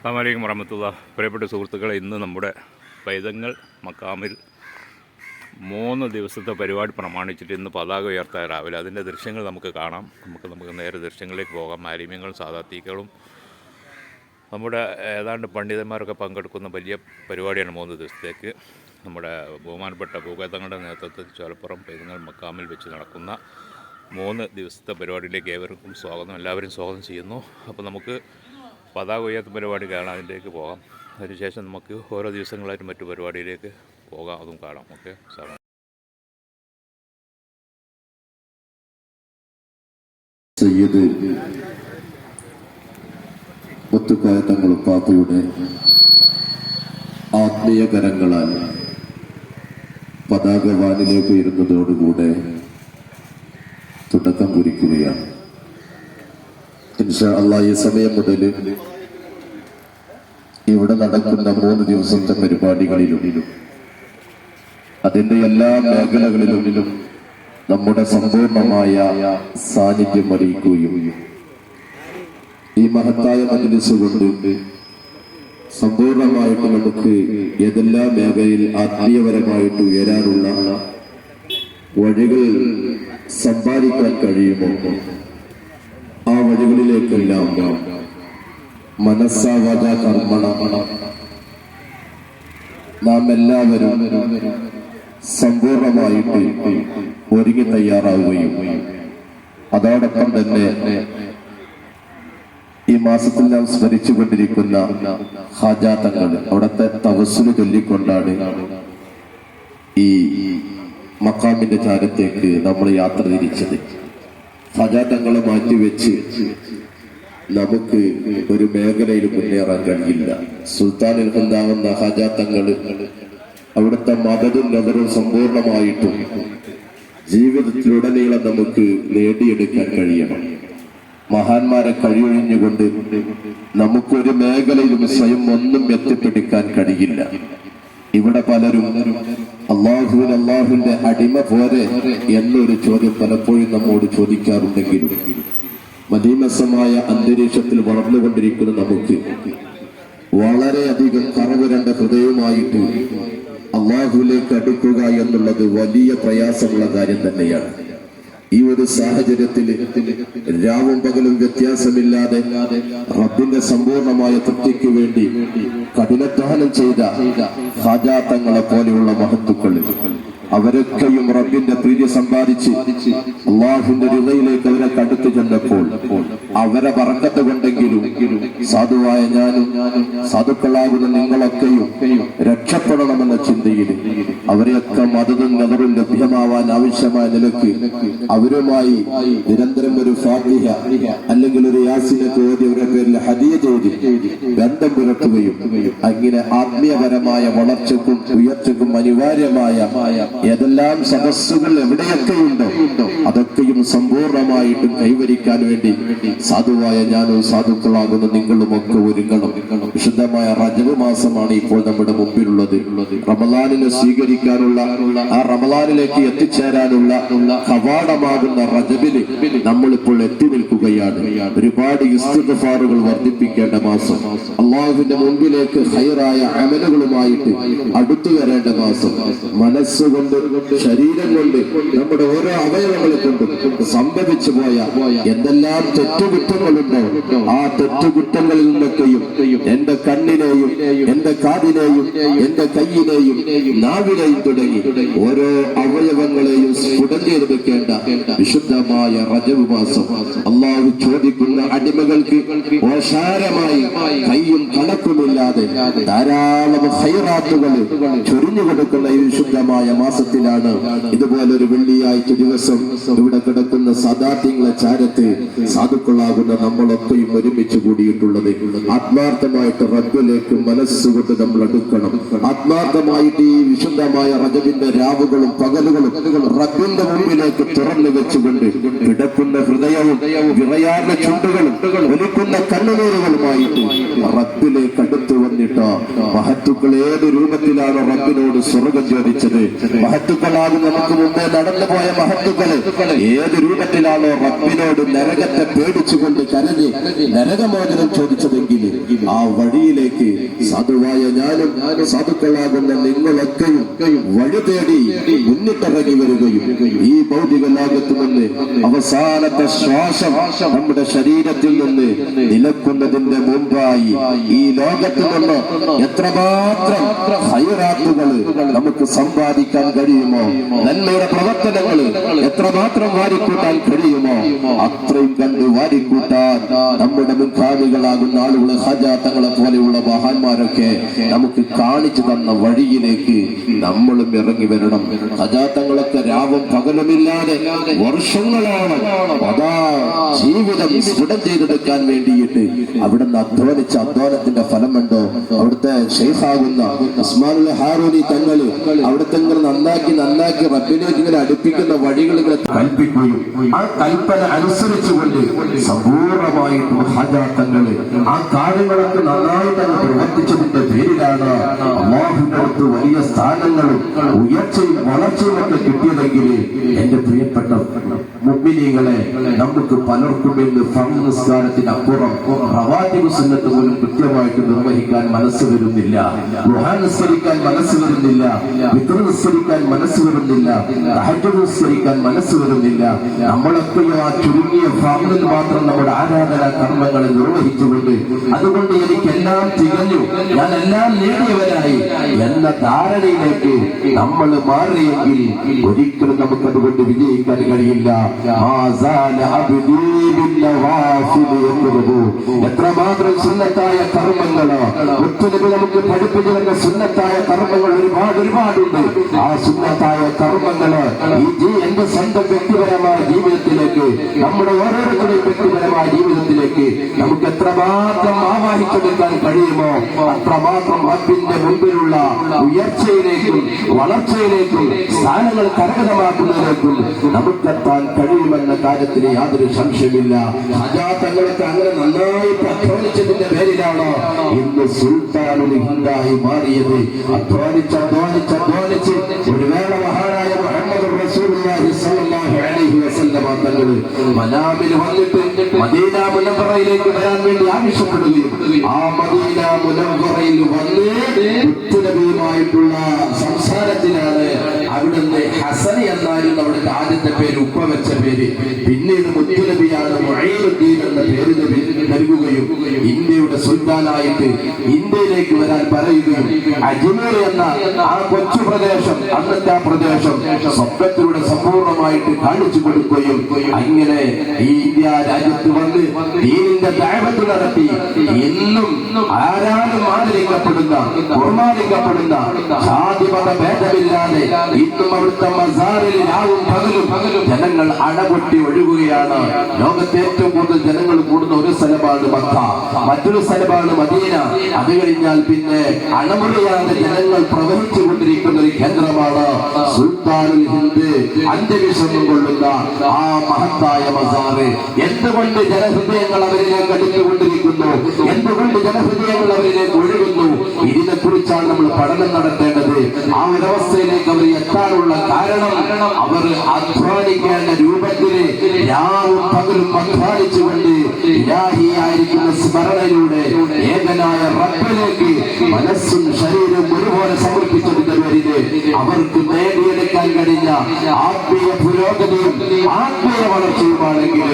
അസ്സാമലൈക്കും വറഹമത്തുള്ള പ്രിയപ്പെട്ട സുഹൃത്തുക്കളെ ഇന്ന് നമ്മുടെ പൈതങ്ങൾ മക്കാമിൽ മൂന്ന് ദിവസത്തെ പരിപാടി പ്രമാണിച്ചിട്ട് ഇന്ന് പതാക ഉയർത്താൻ രാവിലെ. അതിന്റെ ദൃശ്യങ്ങൾ നമുക്ക് കാണാം. നമുക്ക് നമുക്ക് നേരെ ദൃശ്യങ്ങളിലേക്ക് പോകാം. മാലിന്യങ്ങളും സാധാത്തീക്കളും നമ്മുടെ ഏതാണ്ട് പണ്ഡിതന്മാരൊക്കെ പങ്കെടുക്കുന്ന വലിയ പരിപാടിയാണ് മൂന്ന് ദിവസത്തേക്ക്. നമ്മുടെ ബഹുമാനപ്പെട്ട ഭൂഗതങ്ങളുടെ നേതൃത്വത്തിൽ ചോലപ്പുറം പൈതങ്ങൾ മക്കാമിൽ വെച്ച് നടക്കുന്ന മൂന്ന് ദിവസത്തെ പരിപാടിയിലേക്ക് ഏവർക്കും സ്വാഗതം. എല്ലാവരും സ്വാഗതം ചെയ്യുന്നു. അപ്പോൾ നമുക്ക് പതാക ഉയർത്തുന്ന പരിപാടി കാണാം പോകാം. അതിനുശേഷം നമുക്ക് ഓരോ ദിവസങ്ങളായിട്ട് മറ്റു പരിപാടിയിലേക്ക് പോകാം. അതും കാണാം. ഓക്കെ? സാറേ. സയ്യിദ് മുത്തുക്കായ ആത്മീയ കരങ്ങളാൽ പതാക വാനിലേക്ക് ഇരുന്നതോടുകൂടെ തുടക്കം കുറിക്കുകയാണ്. അള്ളാ ഈ സമയം മുതൽ ഇവിടെ നടക്കുന്ന മൂന്ന് ദിവസത്തെ പരിപാടികളിലും അതിന്റെ എല്ലാ മേഖലകളിലും നമ്മുടെ സമ്പൂർണമായ സാന്നിധ്യം അറിയിക്കുകയും ഈ മഹത്തായ മജ്ലിസ് കൊണ്ട് സമ്പൂർണമായിട്ട് നമുക്ക് ഏതെല്ലാം മേഖലയിൽ ആത്മീയപരമായിട്ട് ഉയരാനുള്ള വഴികൾ സമ്പാദിക്കാൻ കഴിയുമോ? വഴികളിലേക്കെല്ലാം മനസ്സാവാച കർമ്മണ നാം എല്ലാവരും സമ്പൂർണമായിട്ട് ഒരുങ്ങി തയ്യാറാവുകയും അതോടൊപ്പം തന്നെ ഈ മാസത്തിൽ നാം സ്മരിച്ചുകൊണ്ടിരിക്കുന്ന ഹാജാത്തങ്ങൾ അവിടുത്തെ തവസുൽ ചൊല്ലിക്കൊണ്ടാണ് ഈ മക്കാമിന്റെ ചാരത്തേക്ക് നമ്മൾ യാത്ര തിരിച്ചത്. ഹജാത്തങ്ങളെ മാറ്റിവെച്ച് നമുക്ക് ഒരു മേഖലയിൽ മുന്നേറാൻ കഴിയില്ല. സുൽത്താനിൽ ഉണ്ടാകുന്ന ഹജാത്തങ്ങൾ അവിടുത്തെ മതതും നഗരവും സമ്പൂർണമായിട്ടും ജീവിതത്തിലുടനീളം നമുക്ക് നേടിയെടുക്കാൻ കഴിയണം. മഹാന്മാരെ കഴിയൊഴിഞ്ഞുകൊണ്ട് നമുക്കൊരു മേഖലയിലും സ്വയം ഒന്നും എത്തിപ്പിടിക്കാൻ കഴിയില്ല. ഇവിടെ പലരും അള്ളാഹുവിൻ അള്ളാഹുവിന്റെ അടിമ പോരെ എന്നൊരു ചോദ്യം പലപ്പോഴും നമ്മോട് ചോദിക്കാറുണ്ടെങ്കിലും മതീമസമായ അന്തരീക്ഷത്തിൽ വളർന്നുകൊണ്ടിരിക്കുന്ന നമുക്ക് വളരെയധികം കറവുരണ്ട ഹൃദയവുമായിട്ട് അള്ളാഹുലേക്ക് അടുക്കുക എന്നുള്ളത് വലിയ പ്രയാസമുള്ള കാര്യം തന്നെയാണ്. ഈ ഒരു സാഹചര്യത്തിൽ രാവും പകലും വ്യത്യാസമില്ലാതെ റബ്ബിന്റെ സമ്പൂർണമായ തൃപ്തിക്ക് വേണ്ടി കഠിനധ്വാനം ചെയ്ത ഹാജാത്തങ്ങളെ പോലെയുള്ള മഹത്തുക്കൾ അവരൊക്കെയും റബ്ബിന്റെ പ്രീതി സമ്പാദിച്ച് അള്ളാഹുവിന്റെ ഹൃദയിലേക്ക് അവരെ കടുത്തു ചെന്നപ്പോൾ അവരെ പറക്കത്ത് കൊണ്ടെങ്കിലും സാധുവായ ഞാനും സാധുക്കളാകുന്ന നിങ്ങളൊക്കെയും രക്ഷപ്പെടണമെന്ന ചിന്തയിൽ അവരെയൊക്കെ മതതും നെതറും ലഭ്യമാവാൻ ആവശ്യമായ നിലയ്ക്ക് അവരുമായി നിരന്തരം ഒരു ഫാത്തിഹ അല്ലെങ്കിൽ ഒരു യാസിനൊക്കെ ഓതി അവരുടെ പേരിൽ ഹദിയ ചെയ്ത് ബന്ധം പുലർത്തുകയും അങ്ങനെ ആത്മീയപരമായ വളർച്ചക്കും ഉയർച്ചക്കും അനിവാര്യമായ ഏതെല്ലാം സദസ്സുകൾ എവിടെയൊക്കെയുണ്ടോ അതൊക്കെയും സമ്പൂർണമായിട്ടും കൈവരിക്കാൻ വേണ്ടി സാധുവായ ഞാനും സാധുക്കളാകുന്ന നിങ്ങളുമൊക്കെ ഒരുങ്ങണം. വിശുദ്ധമായ റജബ് മാസമാണ് ഇപ്പോൾ നമ്മുടെ മുമ്പിലുള്ളത്. റമലാനിനെ സ്വീകരിക്കാനുള്ള ആ റമലാനിലേക്ക് എത്തിച്ചേരാനുള്ള കവാടമാകുന്ന റജവിൽ നമ്മളിപ്പോൾ എത്തി നിൽക്കുകയാണ്. ഒരുപാട് ഇസ്തിഫാറുകൾ വർദ്ധിപ്പിക്കേണ്ട മാസം. അള്ളാഹുവിന്റെ മുമ്പിലേക്ക് ഹൈറായ അമലുകളുമായിട്ട് അടുത്തു വരേണ്ട മാസം. മനസ്സുകൊണ്ട് ശരീരം കൊണ്ട് നമ്മുടെ ഓരോ അവയവങ്ങളെ കൊണ്ട് സംഭവിച്ചു പോയ എന്തെല്ലാം തെറ്റുകുറ്റങ്ങളുണ്ടോ ആ തെറ്റുകുറ്റങ്ങളിൽ നിന്നൊക്കെയും എന്റെ കണ്ണിനെയും എന്റെ കാതിനെയും എന്റെ കയ്യിനെയും നാവിനെയും തുടങ്ങി ഓരോ അവയവങ്ങളെയും സ്ഫുടഞ്ഞെടുക്കേണ്ട വിശുദ്ധമായ റജബ് മാസം. അള്ളാഹു ചോദിക്കുന്ന അടിമകൾക്ക് ഓഷാരമായി കയ്യും കണക്കുമില്ലാതെ ധാരാളം ഹൈറാത്തുകൾ ചൊരിഞ്ഞു കൊടുക്കുന്ന ഈ വിശുദ്ധമായ മാസത്തിലാണ് ഇതുപോലെ ഒരു വെള്ളിയാഴ്ച ദിവസം ഇവിടെ കിടക്കുന്ന സദാത്യങ്ങളെ ചാരത്ത് സാധുക്കളാകുന്ന നമ്മളൊക്കെയും ഒരുമിച്ച് കൂടിയിട്ടുള്ളത്. ആത്മാർത്ഥമായിട്ട് റബ്ബിലേക്ക് മനസ്സുകൊണ്ട് നമ്മൾ എടുക്കണം ആത്മാർത്ഥമായിട്ട് ഈ വിശുദ്ധമായ റജബിന്റെ രാവുകളും പകലുകളും റബ്ബിന്റെ മുമ്പിലേക്ക് തുറന്നു വെച്ചുകൊണ്ട് കിടക്കുന്ന ഹൃദയവും വിറയാർന്ന ചുണ്ടുകളും ഒലിക്കുന്ന കണ്ണുനീരുകളുമായിട്ട് റബ്ബിലേക്ക് അടുത്തു വന്നിട്ട്. മഹത്തുക്കൾ ഏത് രൂപത്തിലാണ് റബ്ബിനോട് സ്വർഗം ചോദിച്ചത്? മഹത്തുക്കളാകും നമുക്ക് മുമ്പേ നടന്നുപോയ മഹത്തുക്കൾ ഏത് രൂപത്തിലാണോ റബ്ബിനോട് നരകത്തെ പേടിച്ചുകൊണ്ട് കരഞ്ഞ് നരകമോചനം ചോദിച്ചതെങ്കിൽ ആ വഴിയിലേക്ക് സാധുവായ ഞാനും സാധുക്കളാകുന്ന നിങ്ങളൊക്കെയും വഴി തേടി മുന്നിട്ടിറങ്ങി വരികയും ഈ ഭൗതിക ലോകത്ത് നിന്ന് അവസാനത്തെ ശ്വാസം നമ്മുടെ ശരീരത്തിൽ നിന്ന് നിലക്കുന്നതിന്റെ മുമ്പായി ഈ ലോകത്ത് നിന്ന് എത്രമാത്രം നമുക്ക് സമ്പാദിക്കാൻ കഴിയുമോ? നന്മയുടെ പ്രവർത്തനങ്ങൾ എത്രമാത്രം വാരിക്കൂട്ടാൻ കഴിയുമോ? അത്രയും കണ്ട് വാരിക്കൂട്ടാൻ നമ്മുടെ മുൻകാമികളാകുന്ന ആളുകൾ ഹജാത്തങ്ങളെ പോലെയുള്ള മഹാന്മാരൊക്കെ നമുക്ക് കാണിച്ചു തന്ന വഴിയിലേക്ക് നമ്മളും ഇറങ്ങി വരണം. ഹജാത്തങ്ങളൊക്കെ രാവും പകലുമില്ലാതെ വർഷങ്ങളാണ് അതാ ജീവിതം സ്ഫുടം ചെയ്തെടുക്കാൻ വേണ്ടിയിട്ട് അവിടുന്ന് അധ്വാനിച്ച അധ്വാനത്തിന്റെ ഫലമുണ്ടോ? അവിടുത്തെ ഷെയ്ഫാകുന്ന ഉസ്മാനുൽ ഹാറൂനി തങ്ങൾ അവിടുത്തെ ഇങ്ങനെ നന്നാക്കി നന്നാക്കി റബ്ബിലേക്ക് ഇങ്ങനെ അടുപ്പിക്കുന്ന വഴികൾ ഇങ്ങനെ കൽപ്പിക്കുകയും ആ കൽപ്പന അനുസരിച്ചുകൊണ്ട് സമ്പൂർണമായിട്ടും ഹജാത്തങ്ങൾ ആ കാര്യങ്ങളൊക്കെ നന്നായിട്ട് അങ്ങ് പ്രവർത്തിച്ചതിന്റെ പേരിലാണ് അള്ളാഹുവിന്റെ വലിയ സ്ഥാനങ്ങളും ഉയർച്ചയും വളർച്ചയും ഒക്കെ കിട്ടിയതെങ്കിൽ എന്റെ പ്രിയപ്പെട്ട മുമ്പിനീകളെ നമുക്ക് പലർക്കും ഇന്ന് ഫർദ് നിസ്കാരത്തിനപ്പുറം പ്രവാതി സുന്നത്ത് പോലും കൃത്യമായിട്ട് നിർവഹിക്കാൻ മനസ്സ് വരുന്നില്ല. ഗുഹാനുസ്മരിക്കാൻ മനസ്സ് വരുന്നില്ല. വിത്ര നിസ്കരിക്കാൻ മനസ്സ് വരുന്നില്ല. നിസ്കരിക്കാൻ മനസ്സ് വരുന്നില്ല. നമ്മളൊക്കെയോ ആ ചുരുങ്ങിയ ഭാഗത്തിൽ മാത്രം നമ്മുടെ ആരാധന കർമ്മങ്ങളെ നിർവഹിച്ചുകൊണ്ട് അതുകൊണ്ട് എനിക്കെല്ലാം തികഞ്ഞു. ഞാൻ എല്ലാം നേടിയവനായി. എന്ന ധാരണയിലേക്ക് നമ്മൾ മാറിയെങ്കിൽ ഒരിക്കലും നമുക്ക് അതുകൊണ്ട് വിജയിക്കാൻ കഴിയില്ല. എത്രമാത്രം സുന്നത്തായ കർമ്മങ്ങൾ ഒത്തിരി നമുക്ക് പഠിപ്പിച്ചു തന്ന സുന്നത്തായ കർമ്മങ്ങൾ ഒരുപാട് ഒരുപാടുണ്ട്. ആ സുന്നത്തായ കർമ്മങ്ങൾ എന്റെ സ്വന്തം വ്യക്തിപരമായ ജീവിതത്തിലേക്ക് നമ്മുടെ ഓരോരുത്തരുടെയും വ്യക്തിപരമായ ജീവിതത്തിലേക്ക് നമുക്ക് എത്രമാത്രം ആവാഹിച്ചെടുക്കാൻ കഴിയുമോ അത്രമാത്രം റബ്ബിന്റെ മുമ്പിലുള്ള ഉയർച്ചയിലേക്കും വളർച്ചയിലേക്കും സ്ഥാനങ്ങൾ കരകതമാക്കുന്നതിലേക്കും നമുക്കെത്താൻ കഴിയുമെന്ന കാര്യത്തിൽ യാതൊരു സംശയമില്ല അജാതങ്ങൾക്ക് അങ്ങനെ നന്നായി പ്രഖ്യാപിച്ചതിന്റെ പേരിലാണ് ഇന്ന് സുൽത്താനുൽ ഹിന്ദായി മാറിയത്? അധ്വാനിച്ച് അധ്വാനിച്ച് ഒരു വേള മഹാനായ മുഹമ്മദ് വസല്ലമ തങ്ങൾ മനാമിൽ വന്നിട്ട് മദീന മുലമ്പറയിലേക്ക് വരാൻ വേണ്ടി ആവശ്യപ്പെടുകയും ആ മദീന മുലമ്പറയിൽ വന്ന് മുത്തുനബിയുമായിട്ടുള്ള സംസാരത്തിലാണ് അവിടുന്ന് ഹസൻ എന്നായിരുന്നു അവിടുത്തെ ആദ്യത്തെ പേര് ഉപ്പ വെച്ച പേര്. പിന്നീട് മുത്തുനബിയാണ് മുഈനുദ്ദീൻ എന്ന പേര് നൽകുകയും ഇന്ത്യയുടെ സുൽത്താനായിട്ട് ഇന്ത്യയിലേക്ക് വരാൻ പറയുകയും അജ്മീർ എന്ന ആ കൊച്ചു പ്രദേശം അന്നത്തെ ആ പ്രദേശം സ്വപ്നത്തിലൂടെ സമ്പൂർണമായിട്ട് കാണിച്ചു കൊടുക്കുകയും അങ്ങനെ ഈ ഇന്ത്യ രാജ്യത്ത് വന്ന് ദീനിന്റെ ദൈവത്ത് നടത്തി. ഇന്നും ആരാലും ആദരിക്കപ്പെടുന്ന ബഹുമാനിക്കപ്പെടുന്ന ജാതിമത ഭേദമില്ലാതെ ഇന്നും അവിടുത്തെ മസാറിൽ രാവും പകലും ജനങ്ങൾ അടപൊട്ടി ഒഴുകുകയാണ്. ലോകത്തെ ഏറ്റവും കൂടുതൽ ജനങ്ങൾ കൂടുന്ന ഒരു സ്ഥലമാണ് മക്ക. മറ്റൊരു സ്ഥലമാണ് മദീന. അത് കഴിഞ്ഞാൽ പിന്നെ അണമുറിയാതെ ജനങ്ങൾ പ്രവഹിച്ചു കൊണ്ടിരിക്കുന്ന ഒരു കേന്ദ്രമാണ് സുൽത്താനുൽ ഹിന്ദ്. അന്ത്യവിശ്രമം കൊള്ളുന്ന ആ മഹത്തായ മസാറ്. എന്തുകൊണ്ട് ജനഹൃദയങ്ങൾ അവരിലേക്ക് അടുത്തുകൊണ്ടിരിക്കുന്നു എന്തുകൊണ്ട് ജനഹൃദയങ്ങൾ അവരിലേക്ക് ഒഴുകുന്നു? ഇതിനെക്കുറിച്ചാണ് നമ്മൾ പഠനം നടത്തേണ്ടത്. ആ ഒരവസ്ഥയിലേക്ക് അവർ എത്താനുള്ള കാരണം അവർ അധ്വാനിക്കേണ്ട രൂപത്തിൽ രാവും പകലും അധ്വാനിച്ചുകൊണ്ട് ഇലാഹിയായിരിക്കുന്ന സ്മരണയിലൂടെ ഏകനായ റബ്ബിലേക്ക് മനസ്സും ശരീരവും ഒരുപോലെ സമർപ്പിച്ചതിന്റെ പേരിൽ അവർക്ക് നേടിയെടുക്കാൻ കഴിഞ്ഞ ആത്മീയ പുരോഗതിയും ആത്മീയ വളർച്ചയുമാണെങ്കിൽ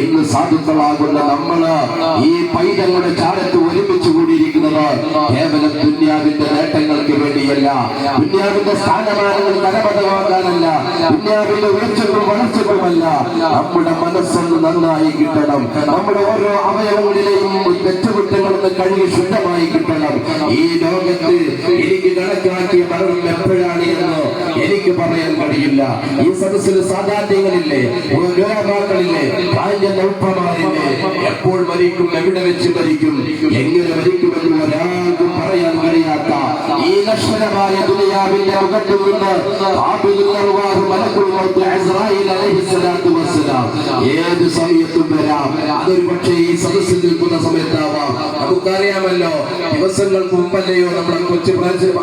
ഇന്ന് സാധുക്കളാകുന്ന നമ്മൾ ഈ പൈതങ്ങളുടെ ചാരത്ത് ഒരുമിച്ച് കൂടിയിരിക്കുന്നത് കേവലം ദുന്യാവിന്റെ നേട്ടങ്ങൾക്ക് വേണ്ടിയല്ല. ദുന്യാവിന്റെ സ്ഥാനമാനങ്ങൾ കരപതമാക്കാനല്ല ദുന്യാവിന്റെ ഉയർച്ചക്കും വളർച്ചകളുമല്ല. നമ്മുടെ മനസ്സൊന്ന് നന്നായി കിട്ടണം. നമ്മുടെ ഓരോ അവയവങ്ങളിലെയും തെറ്റുകുറ്റങ്ങളൊന്ന് കഴുകി ശുദ്ധമായി കിട്ടണം. ഈ ലോകത്ത് എനിക്ക് കണക്കാക്കിയ മരണം എപ്പോഴാണ് എന്ന് എനിക്ക് പറയാൻ കഴിയില്ല. ഈ സദസ്സിൽ സാധാരണങ്ങളില്ലേ പാഞ്ചന്റെ ഉപ്പമാരില്ലേ എപ്പോൾ മരിക്കും എവിടെ വെച്ച് മരിക്കും എങ്ങനെ മരിക്കുമെന്ന് ഒരാൾക്കും സമയത്തും വരാം. ഈ സദസ്സിൽ നമുക്കറിയാമല്ലോ ദിവസങ്ങൾക്ക് മുമ്പല്ലയോ നമ്മുടെ കൊച്ചു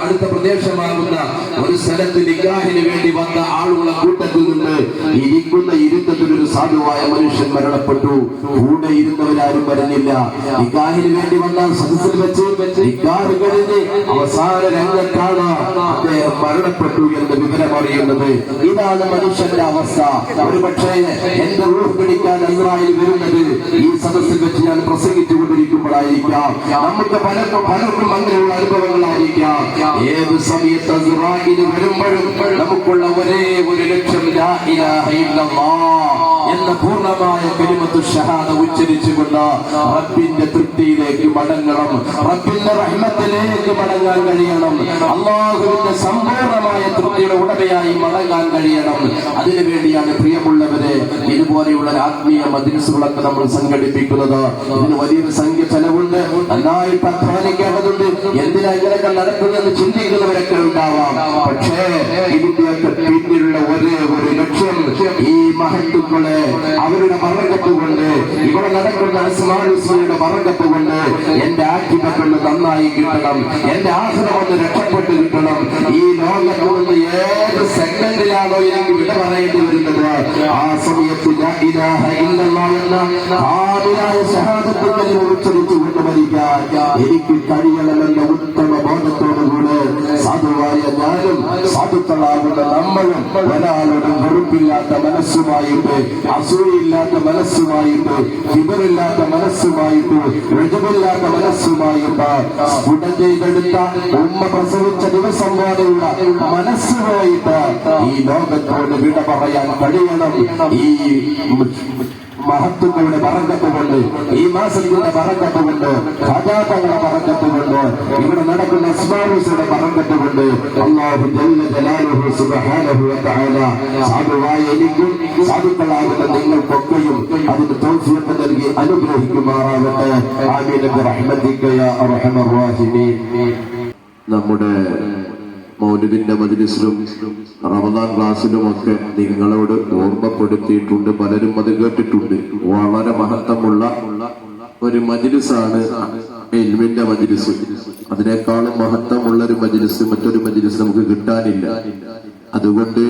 അടുത്ത പ്രദേശമാകുന്ന ഒരു സ്ഥലം സ്ഥലത്ത് നിഗാഹിന് വേണ്ടി വന്ന ആളുകളെ കൂട്ടത്തിൽ ഇരിക്കുന്ന ഇരുത്തത്തിൽ ഒരു സാധുവായ മനുഷ്യൻ മരണപ്പെട്ടു. കൂടെ ഇരുന്നവരാരും വരുന്നില്ല നിക്കാഹിന് വേണ്ടി വന്ന സദസ്സിൽ വെച്ച് നിക്കാഹ് കഴിഞ്ഞ് അവസാന രംഗത്താണ് അദ്ദേഹം മരണപ്പെട്ടു എന്ന് വിവരം അറിയുന്നത് ഇതാണ് മനുഷ്യന്റെ അവസ്ഥ. ഒരുപക്ഷേ എന്റെ റൂഹ് പിടിക്കാൻ ഇസ്രായേൽ വരുന്നത് ഈ സദസ്സിൽ വെച്ച് ഞാൻ പ്രസംഗിച്ചു കൊണ്ടിരിക്കുമ്പോഴായിരിക്കാം നമുക്ക് പലർക്കും പലർക്കും അങ്ങനെയുള്ള അനുഭവങ്ങളായിരിക്കാം. ഏത് സമയത്ത് ഇസ്രായേൽ വരുമ്പോഴും നമുക്കുള്ള ഒരേ ഒരു ലക്ഷ്യം എന്ന പൂർണമായ കരിമത്ത് ഷഹാദ ഉച്ചരിച്ചുകൊണ്ട് റബ്ബിന്റെ തൃപ്തിയിലേക്ക് മടങ്ങണം. റബ്ബിന്റെ റഹ്മത്തിലേക്ക് മടങ്ങാൻ കഴിയണം. അള്ളാഹുവിന്റെ സമ്പൂർണമായ തൃപ്തിയുടെ ഉടമയായി മടങ്ങാൻ കഴിയണം. അതിനു വേണ്ടിയാണ് പ്രിയമുള്ളവരെ ഇതുപോലെയുള്ള ആത്മീയ മദ്രസുകളൊക്കെ നമ്മൾ സംഘടിപ്പിക്കുന്നത്. ഇതിന് വലിയൊരു സംഖ്യ ചെലവുണ്ട്. നന്നായിട്ട് അധ്വാനിക്കേണ്ടതുണ്ട്. എന്തിനാ ഇങ്ങനെയൊക്കെ നടക്കുന്നതെന്ന് ചിന്തിക്കുന്നവരൊക്കെ ഉണ്ടാവാം. പക്ഷേ ഇതിന്റെയൊക്കെ പിന്നിലുള്ള ഒരു ലക്ഷ്യം ഈ മഹത്തുക്കളെ അവരുടെ മറക്കത്ത് കൊണ്ട് ഇവിടെ നടക്കുന്ന അസ്മാനുസ്മയുടെ മറക്കത്ത് കൊണ്ട് എന്റെ ആക്കിമക്കൾ നന്നായി കിട്ടണം എന്റെ ആശ്രമം ഒന്ന് രക്ഷപ്പെട്ട് കിട്ടണം. ഈ ലോകത്ത് ഏത് സെക്കൻഡിലാണോ എനിക്ക് വിട പറയേണ്ടി വരുന്നത്? ആ സമയത്ത് ലാ ഇലാഹ ഇല്ലല്ലാഹ് എന്ന കാമിലായ ഉച്ചരിച്ചു കൊണ്ട് മരിക്കാൻ എനിക്ക് കഴിയണമെന്ന ഉത്തമ സാധുവായ ഞാനും സാധുക്കളാകുന്ന നമ്മളും ഒരാളോടും വെറുപ്പില്ലാത്ത മനസ്സുമായിട്ട് അസൂയില്ലാത്ത മനസ്സുമായിട്ട് വിവരില്ലാത്ത മനസ്സുമായിട്ട് രജമില്ലാത്ത മനസ്സുമായിട്ട് ഉടനെടുത്ത ഉമ്മ പ്രസവിച്ച ദിവസം പോലെയുള്ള മനസ്സുമായിട്ട് ഈ ലോകത്തോട് വിട പറയാൻ കഴിയണം. ഈ മഹത്വങ്ങളുടെ പറഞ്ഞത് കൊണ്ട് ഈ മാസത്തിന്റെ പറഞ്ഞത് കൊണ്ട് ഖജാതകളുടെ പറഞ്ഞത് കൊണ്ട് ഇവിടെ നടക്കുന്ന ഇസ്ലാമിസുടെ പറക്കത്ത് കൊണ്ട് അള്ളാഹു ജല്ല ജലാലുഹു സുബ്ഹാനഹു വ തആല സാധുവായ എനിക്കും സാധുക്കളാകുന്ന നിങ്ങൾക്കൊക്കെയും അതിന്റെ തൗഫീഖ് നൽകി അനുഗ്രഹിക്കുമാറാകട്ടെ. ആമീൻ ബിറഹ്മതിക യാ അർഹമർ റഹീമീൻ. നമ്മുടെ മൗലവിന്റെ മജ്ലിസിലും റമദാൻ ക്ലാസ്സിലുമൊക്കെ നിങ്ങളോട് ഓർമ്മപ്പെടുത്തിയിട്ടുണ്ട് പലരും അത് കേട്ടിട്ടുണ്ട്. വളരെ മഹത്വമുള്ള ഒരു മജിലിസാണ് ഇൽമിന്റെ മജിലിസ്. അതിനേക്കാളും മഹത്വമുള്ള ഒരു മജിലിസ് മറ്റൊരു മജിലിസ് നമുക്ക് കിട്ടാനില്ല. അതുകൊണ്ട്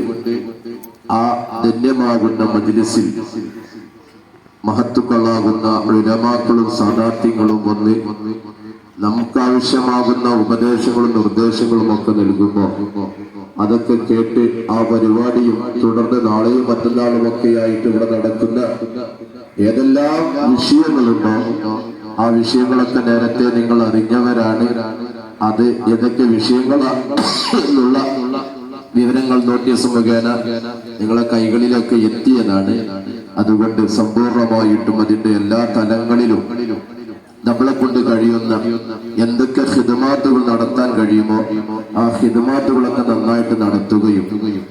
ആ ധന്യമാകുന്ന മജിലിസിൽ മഹത്തുക്കളാകുന്ന ഉലമാക്കളും സാദാത്യങ്ങളും വന്ന് നമുക്കാവശ്യമാകുന്ന ഉപദേശങ്ങളും നിർദ്ദേശങ്ങളും ഒക്കെ നൽകുമ്പോൾ അതൊക്കെ കേട്ട് ആ പരിപാടിയും തുടർന്ന് നാളെയും മറ്റന്നാളും ഒക്കെ ആയിട്ട് ഇവിടെ നടക്കുന്ന ഏതെല്ലാം വിഷയങ്ങളുണ്ടോ ആ വിഷയങ്ങളൊക്കെ നേരത്തെ നിങ്ങൾ അറിഞ്ഞവരാണ്. അത് ഏതൊക്കെ വിഷയങ്ങളാണ് വിവരങ്ങൾ നോട്ടീസ് മുഖേന നിങ്ങളെ കൈകളിലൊക്കെ എത്തിയതാണ്. അതുകൊണ്ട് സമ്പൂർണമായിട്ടും അതിന്റെ എല്ലാ തലങ്ങളിലും നമ്മളെ കൊണ്ട് കഴിയുന്ന എന്തൊക്കെ ഹിതമാത്തുകൾ നടത്താൻ കഴിയുമോ ആ ഹിതമാത്തുകളൊക്കെ നന്നായിട്ട് നടത്തുകയും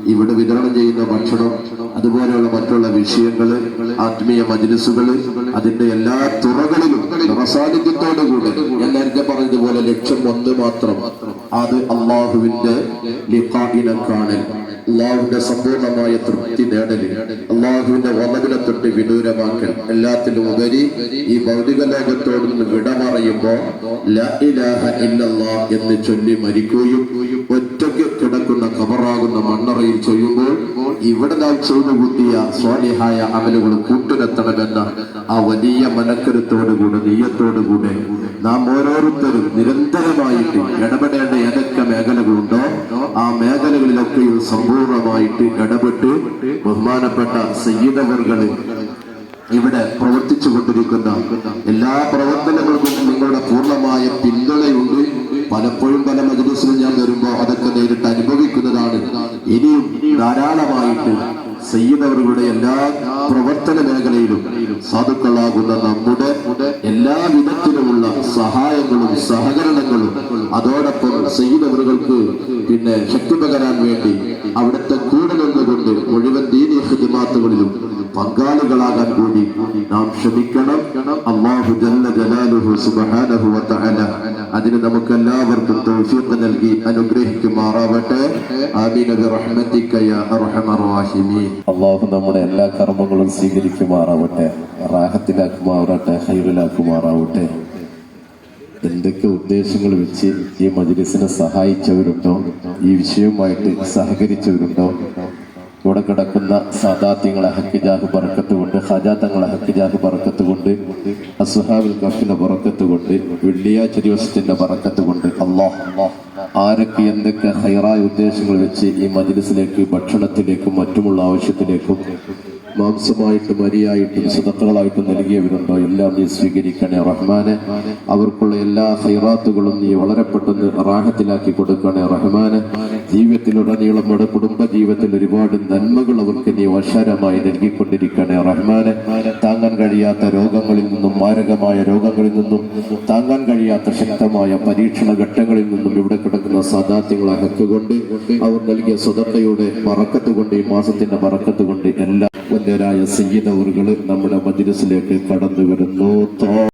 ഇവിടെ വിതരണം ചെയ്യുന്ന ഭക്ഷണം അതുപോലെയുള്ള മറ്റുള്ള വിഷയങ്ങൾ ആത്മീയ മജ്ലിസുകൾ അതിന്റെ എല്ലാ തുറകളിലും അവസാനിക്കത്തോടുകൂടി ഞാൻ നേരത്തെ പറഞ്ഞതുപോലെ ലക്ഷ്യം ഒന്ന് മാത്രം അത് അള്ളാഹുവിന്റെ ലിഖാഇനെ കാണൽ അള്ളാഹുവിന്റെ സമ്പൂർണമായ തൃപ്തി നേടൽ അള്ളാഹുവിന്റെ വലവിനെ തൊട്ട് വിദൂരമാക്കൽ എല്ലാത്തിലും ഉപരി ഈ ഭൗതിക ലോകത്തോട് നിന്ന് വിട പറയുമ്പോ എന്ന് ചൊല്ലി മരിക്കുകയും ഒറ്റയ്ക്ക് കിടക്കുന്ന കബറാകുന്ന മണ്ണറയിൽ ചെയ്യുമ്പോൾ ഇവിടെ നാം ചെയ്തു കൂട്ടിയ സ്വാലിഹായ അമലുകൾ കൂട്ടിനെത്തണമെന്ന ആ വലിയ മനക്കരുത്തോടുകൂടെ നെയ്യത്തോടുകൂടെ നാം ഓരോരുത്തരും നിരന്തരമായിട്ട് ഇടപെടേണ്ട സമ്പൂർണമായിട്ട് ഇടപെട്ട് ബഹുമാനപ്പെട്ട സയ്യിദവർകൾ ഇവിടെ പ്രവർത്തിച്ചു കൊണ്ടിരിക്കുന്ന എല്ലാ പ്രവർത്തനങ്ങൾക്കും നിങ്ങളുടെ പൂർണമായ പിന്തുണയുണ്ട്. പലപ്പോഴും പല മജ്ലിസിലും ഞാൻ വരുമ്പോൾ അതൊക്കെ നേരിട്ട് അനുഭവിക്കുന്നതാണ്. ഇനിയും ധാരാളമായിട്ട് സയ്യിദവരുടെ എല്ലാ പ്രവർത്തന മേഖലയിലും സാധുക്കളാകുന്ന നമ്മുടെ എല്ലാ വിധത്തിലുമുള്ള സഹായങ്ങളും സഹകരണങ്ങളും അതോടൊപ്പം സയ്യിദവറുകൾക്ക് പിന്നെ ശക്തി പകരാൻ വേണ്ടി അവിടുത്തെ കൂടെ നിന്നുകൊണ്ട് മുഴുവൻ ദീനി ഹിമാത്തുകളിലും പങ്കാളികളാകാൻ കൂടി നാം ശ്രമിക്കണം അള്ളാഹു ജല്ല ജലാലുഹു സുബ്ഹാനഹു അതിന് നമുക്ക് എല്ലാവർക്കും തൗഫീഖ് നൽകി അനുഗ്രഹിക്കുമാറാവട്ടെ. ബിറഹ്മതിക അർഹമർ അള്ളാഹു നമ്മുടെ എല്ലാ കർമ്മങ്ങളും സ്വീകരിക്കുമാറാവട്ടെ. റാഹത്തിലാക്കുമാറാവട്ടെ ഹൈറിലാക്കുമാറാവട്ടെ എന്തൊക്കെ ഉദ്ദേശങ്ങൾ വെച്ച് ഈ മജ്ലിസിനെ സഹായിച്ചവരുണ്ടോ? ഈ വിഷയവുമായിട്ട് സഹകരിച്ചവരുണ്ടോ? ഇവിടെ കിടക്കുന്ന സാദാത്യങ്ങളെ ഹക്കിജാഹ് പറക്കത്ത് കൊണ്ട് ഹജാത്തങ്ങളെ ഹക്കിജാഹ് പറക്കത്ത് കൊണ്ട് അസുഹാബുൽ കഫിന്റെ പറക്കത്ത് കൊണ്ട് വെള്ളിയാഴ്ച ദിവസത്തിന്റെ പറക്കത്ത് കൊണ്ട് അള്ളാഹ് ആരൊക്കെ എന്തൊക്കെ ഹൈറായ ഉദ്ദേശങ്ങൾ വെച്ച് ഈ മജ്ലിസിലേക്ക് ഭക്ഷണത്തിലേക്കും മറ്റുമുള്ള ആവശ്യത്തിലേക്കും മാംസമായിട്ടും അരിയായിട്ടും സുതക്കളായിട്ടും നൽകിയവരുണ്ടോ? എല്ലാം നീ സ്വീകരിക്കണേ റഹ്മാനെ. അവർക്കുള്ള എല്ലാ ഹൈറാത്തുകളും നീ വളരെ പെട്ടെന്ന് റാഹത്തിലാക്കി കൊടുക്കണേ റഹ്മാനെ. ജീവിതത്തിലുടനീളം നമ്മുടെ കുടുംബ ജീവിതത്തിൽ ഒരുപാട് നന്മകൾ അവർക്ക് നീ വശാരമായി നൽകിക്കൊണ്ടിരിക്കണേ റഹ്മാനെ. താങ്ങാൻ കഴിയാത്ത രോഗങ്ങളിൽ നിന്നും മാരകമായ രോഗങ്ങളിൽ നിന്നും താങ്ങാൻ കഴിയാത്ത ശക്തമായ പരീക്ഷണ ഘട്ടങ്ങളിൽ നിന്നും ഇവിടെ കിടക്കുന്ന സദാത്യങ്ങളെ ഹക്കുകൊണ്ട് അവർ നൽകിയ സ്വതത്തയുടെ മറക്കത്തുകൊണ്ട് ഈ മാസത്തിന്റെ മറക്കത്തുകൊണ്ട് എല്ലാ വന്യരായ സയ്യിദ് അവറുകൾ നമ്മുടെ മജിലിസിലേക്ക് കടന്നു വരുന്നു